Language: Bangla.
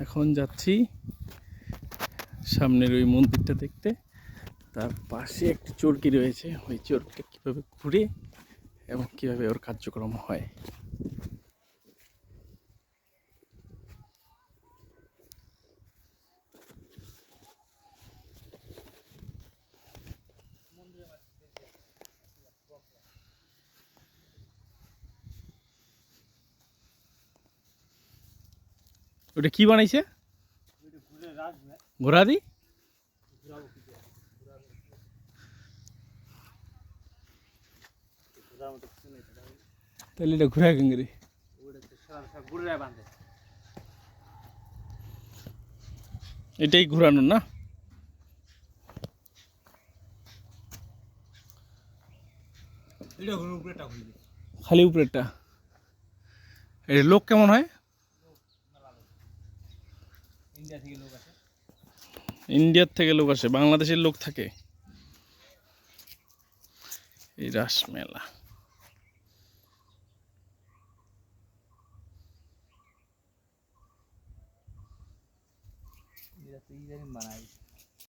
এখন যাচ্ছি সামনের ওই মন্দিরটা দেখতে। তার পাশে একটি চরকি রয়েছে। ওই চরকিটা কীভাবে ঘুরে এবং কীভাবে ওর কার্যক্রম হয়। ওটা কি বানাইছে? ঘোড়া দি তাহলে এটা ঘুরা গেঙ্গরি এটাই ঘুরানো না? খালি উপরেরটা। এটা লোক কেমন হয়? ইন্ডিয়ার থেকে লোক আসে বাংলাদেশের লোক থাকে। এই রাস মেলা।